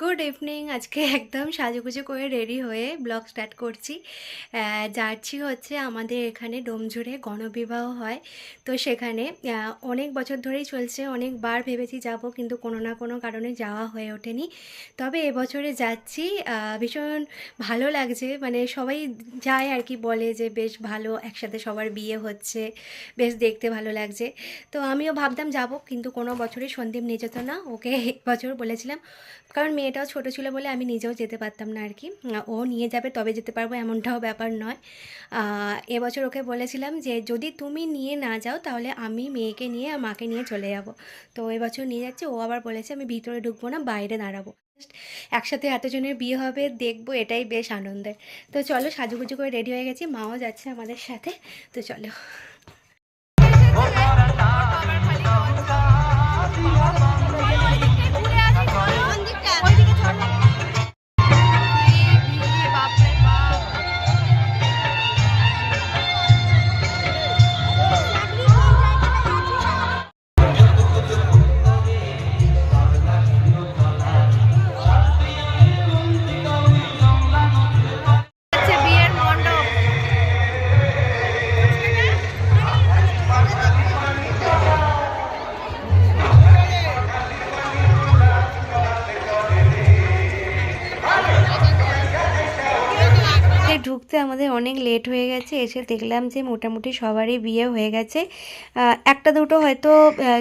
Good evening আজকে একদম সাজুগুজু করে রেডি হয়ে ব্লগ স্টার্ট করছি। যাচ্ছি হচ্ছে আমাদের এখানে ডোমজুড়ে গণবিবাহ হয়। তো সেখানে অনেক বছর ধরেই চলছে, অনেকবার ভেবেছি যাব কিন্তু কোনো না কোনো কারণে যাওয়া হয়ে ওঠেনি। তবে এবছরে যাচ্ছি ভীষণ ভালো লাগছে। মানে সবাই যায় আর কি বলে যে বেশ ভালো, একসাথে সবার বিয়ে হচ্ছে, বেশ দেখতে ভালো লাগছে। তো আমিও ভাবতাম যাব, কিন্তু কোনো বছরই সন্দীপ নিয়ে যেত না, ওকে বছর বলেছিলাম। কারণ মেয়েটাও ছোট ছিল বলে আমি নিজেও যেতে পারতাম না আর কি ও নিয়ে যাবে তবে যেতে পারব এমনটাও ব্যাপার নয় এবছর ওকে বলেছিলাম যে যদি তুমি নিয়ে না যাও তাহলে আমি মেয়েকে নিয়ে আর মাকে নিয়ে চলে যাব তো এবছর নিয়ে যাচ্ছে ও আবার বলেছে আমি ভিতরে ঢুকবো না বাইরে দাঁড়াবো একসাথে এতজনের বিয়ে হবে দেখব এটাই বেশ আনন্দের তো চলো সাজুগুজু করে রেডি হয়ে গেছি মাও যাচ্ছে আমাদের সাথে তো চলো ঢুকতে আমাদের অনেক লেট হয়ে গেছে, এসে দেখলাম যে মোটামুটি সবারই বিয়ে হয়ে গেছে। একটা দুটো হয়তো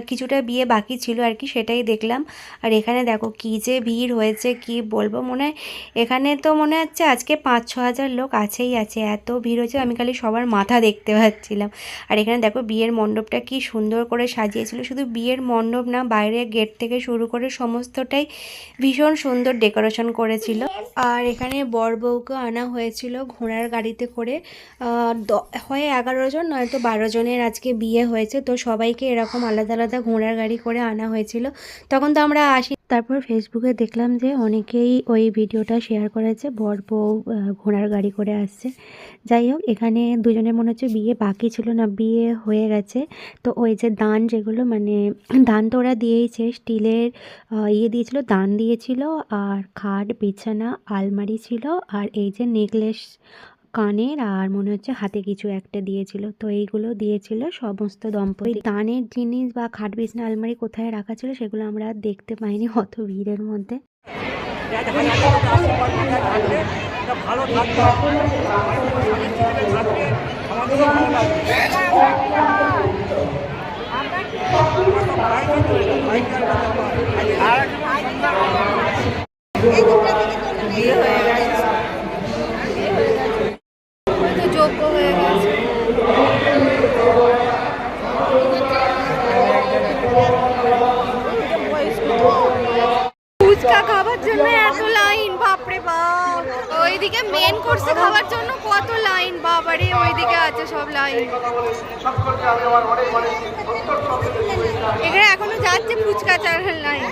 কিছুটা বিয়ে বাকি ছিল আর কি, সেটাই দেখলাম। আর এখানে দেখো কী যে ভিড় হয়েছে, কি বলব, মনে হয় এখানে তো মনে হচ্ছে আজকে পাঁচ ছ হাজার লোক আছেই আছে, এত ভিড় হয়েছে, আমি খালি সবার মাথা দেখতে পাচ্ছিলাম। আর এখানে দেখো বিয়ের মণ্ডপটা কি সুন্দর করে সাজিয়েছিল, শুধু বিয়ের মণ্ডপ না, বাইরে গেট থেকে শুরু করে সমস্তটাই ভীষণ সুন্দর ডেকোরেশন করেছিল। আর এখানে বর বউকে আনা হয়েছিল ঘোড়ার গাড়িতে করে হয় এগারো জন, নয়তো বারো জনের আজকে বিয়ে হয়েছে। তো সবাইকে এরকম আলাদা আলাদা ঘোড়ার গাড়ি করে আনা হয়েছিল। তখন তো আমরা আসি তারপর ফেসবুকে দেখলাম যে অনেকেই ওই ভিডিওটা শেয়ার করেছে, বর বউ ঘোড়ার গাড়ি করে আসছে। যাই হোক, এখানে দুজনের মনে হচ্ছে বিয়ে বাকি ছিল না, বিয়ে হয়ে গেছে। তো ওই যে দান যেগুলো মানে দান তো ওরা দিয়েইছে, স্টিলের ইয়ে দিয়েছিল, দান দিয়েছিল, আর খাট, বিছানা, আলমারি ছিল, আর এই যে নেকলেস কানের আর মনে হচ্ছে হাতে কিছু একটা দিয়েছিল। তো এইগুলো দিয়েছিল সমস্ত দম্পতি। দানের জিনিস বা খাট বিছানা আলমারি কোথায় রাখা ছিল সেগুলো আমরা আর দেখতে পাইনি অত ভিড়ের মধ্যে। ভালো থাকবে আমাদেরও ভালো লাগবে বিয়ে হয়ে গেছে তো যোগ্য হয়ে ফুচকা খাবার জন্য এত লাইন, বাপরে বাপ। ওইদিকে মেন কোর্সে খাবার জন্য কত লাইন, বাবারে, ওইদিকে আছে সব লাইন। এখানে এখনও যাচ্ছে ফুচকা চালের লাইন।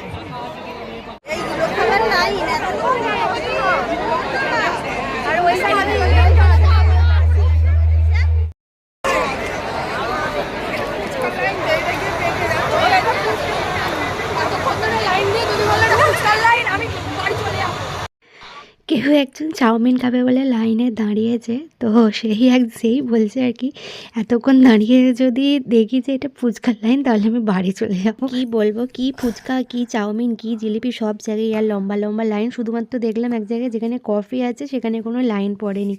কেউ একজন চাউমিন খাবে বলে লাইনে দাঁড়িয়েছে তো সেই এক সেই বলছে আর কি এতক্ষণ দাঁড়িয়ে যদি দেখি যে এটা ফুচকার লাইন তাহলে আমি বাড়ি চলে যাব। কি বলব কি ফুচকা কি চাউমিন কি জিলিপি সব জায়গায় আর লম্বা লম্বা লাইন। শুধুমাত্র দেখলাম এক জায়গায় যেখানে কফি আছে সেখানে কোনো লাইন পড়েনি।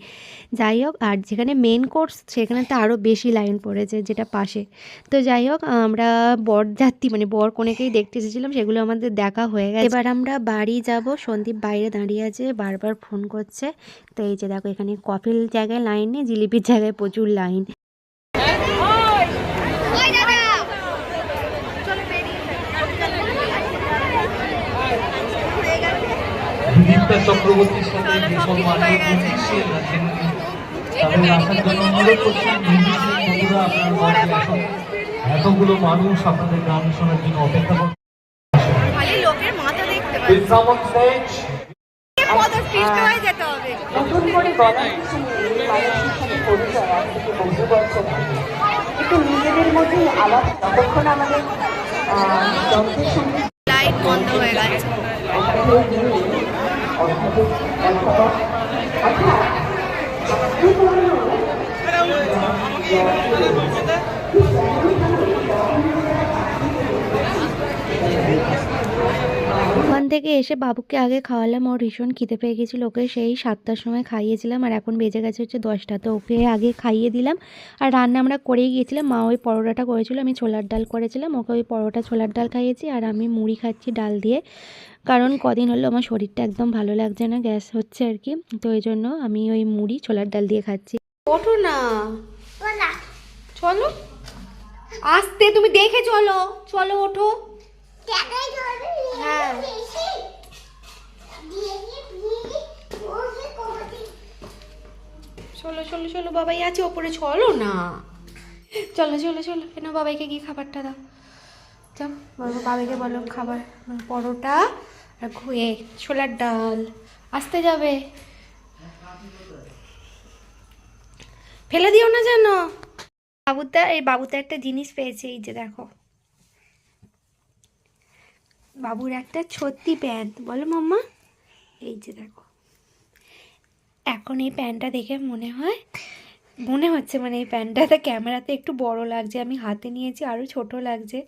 যাই হোক আর যেখানে মেন কোর্স সেখানে তো আরও বেশি লাইন পড়েছে যেটা পাশে। তো যাই হোক আমরা বরযাত্রী মানে বর কোনেকেই দেখতে এসেছিলাম সেগুলো আমাদের দেখা হয়ে গেছে। এবার আমরা বাড়ি যাব সন্দীপ বাইরে দাঁড়িয়ে আছে বারবার ফোন করছে। তো এই যে দেখো এখানে কফির জায়গায় লাইন নেই জিলিপির জায়গায় প্রচুর লাইন। বিদীপ্তা চক্রবর্তীর সাথে যেসব মাননীয় জ্যোতিষীর আছেন তাদের আসার জন্য অনুরোধ করছি বন্ধুরা আপনার ঘরে আসুন এতগুলো মানুষ আপনাদের গান শোনার জন্য অপেক্ষা করছে। খালি লোকের মাথা দেখতে Will নতুন করে বলার কিছু নেই মানুষের সাথে পরিচয় আজ বন্ধু একটু নিজেদের মধ্যেই আলাপ যতক্ষণ আমাদের যন্ত্রের সঙ্গে লাইট বন্ধ হয়ে গেছে। অর্থাৎ ওখান থেকে এসে বাবুকে আগে খাওয়ালাম। ওর ভীষণ খিদে পেয়ে গেছিল ওকে। সেই সাতটার সময় খাইয়েছিলাম আর এখন বেজে গেছে হচ্ছে দশটা। তো ওকে আগে খাইয়ে দিলাম। আর রান্না আমরা করেই গিয়েছিলাম। মা ওই পরোটাটা করেছিল। আমি ছোলার ডাল করেছিলাম। ওকে ওই পরোটা ছোলার ডাল খাইয়েছি। আর আমি মুড়ি খাচ্ছি ডাল দিয়ে। কারণ কদিন হলো আমার শরীরটা একদম ভালো লাগছে না গ্যাস হচ্ছে আর কি। তো এই জন্য আমি ওই মুড়ি ছোলার ডাল দিয়ে খাচ্ছি। ওঠো না। চলো। আসতে তুমি দেখে চলো। চলো ওঠো হ্যাঁ চলো চলো চলো বাবাই আছে, ওপরে চলো না। চলো চলো চলো, কেন বাবাইকে গিয়ে খাবারটা দাও। বলো বাবাইকে বলো খাবার পরোটা আর ঘুয়ে, ছোলার ডাল। আসতে যাবে। ফেলে দিও না যেন। বাবুটা এই বাবুতে একটা জিনিস পেয়েছে, এই যে দেখো। বাবুর একটা ছত্তি প্যান্ট, বলো মাম্মা। এই যে দেখো। এখন এই প্যান্টটা দেখে মনে হয় মনে হচ্ছে মানে এই প্যান্টটাতে ক্যামেরাতে একটু বড় লাগছে আমি হাতে নিয়েছি আরও ছোট লাগছে।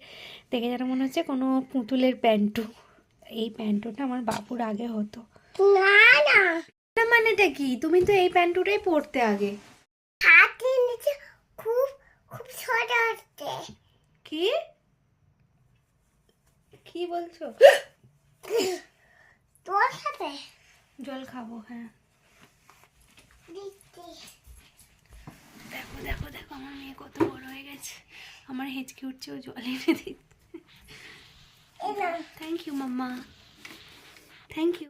দেখে যেন মনে হচ্ছে কোনো পুতুলের প্যান্টু। এই প্যান্টুটা আমার বাবুর আগে হতো। না মানেটা কি? তুমি তো এই প্যান্টুটাই পরতে আগে। হাতে নিচে খুব খুব ছোট হচ্ছে। কি? কি বলছো? তোর সাথে? জল খাব হ্যাঁ দিচ্ছি দেখো দেখো দেখো আমার মেয়ে কত বড় হয়ে গেছে। আমার হেঁচকে উঠছে ও জল এনে দিচ্ছে। Thank you mamma. Thank you